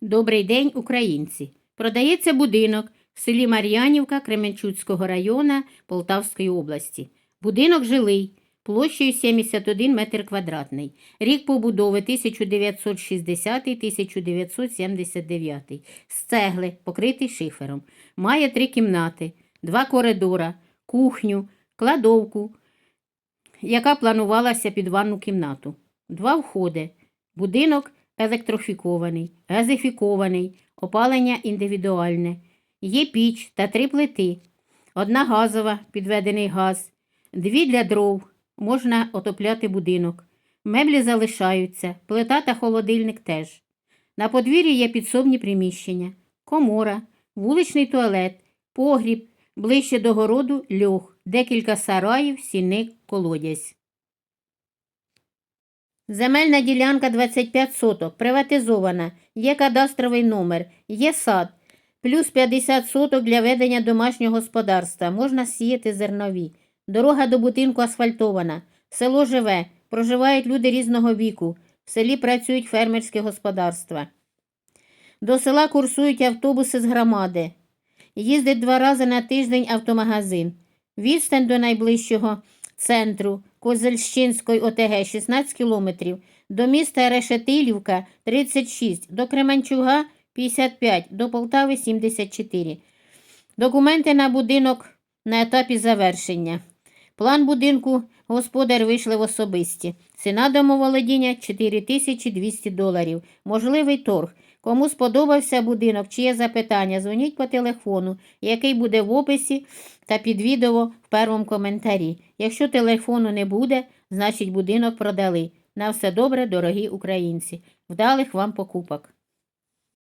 Добрий день, українці! Продається будинок в селі Мар'янівка Кременчуцького району Полтавської області. Будинок жилий, площею 71 метр квадратний. Рік побудови 1960-1979. З цегли, покритий шифером. Має три кімнати, два коридора, кухню, кладовку, яка планувалася під ванну кімнату. Два входи. Будинок електрофікований, газифікований, опалення індивідуальне. Є піч та три плити. Одна газова, підведений газ, дві для дров. Можна отопляти будинок. Меблі залишаються, плита та холодильник теж. На подвір'ї є підсобні приміщення, комора, вуличний туалет, погріб, ближче до городу льох, декілька сараїв, сінник, колодязь. Земельна ділянка 25 соток, приватизована, є кадастровий номер, є сад, плюс 50 соток для ведення домашнього господарства, можна сіяти зернові. Дорога до будинку асфальтована, село живе, проживають люди різного віку, в селі працюють фермерські господарства. До села курсують автобуси з громади. Їздить два рази на тиждень автомагазин. Відстань до найближчого центру Козельщинської ОТГ 16 кілометрів, до міста Решетилівка 36, до Кременчуга 55, до Полтави 74. Документи на будинок на етапі завершення. План будинку господар вийшли в особисті. Ціна домоволодіння 4200 доларів. Можливий торг. Кому сподобався будинок чи є запитання, дзвоніть по телефону, який буде в описі та під відео в першому коментарі. Якщо телефону не буде, значить будинок продали. На все добре, дорогі українці. Вдалих вам покупок!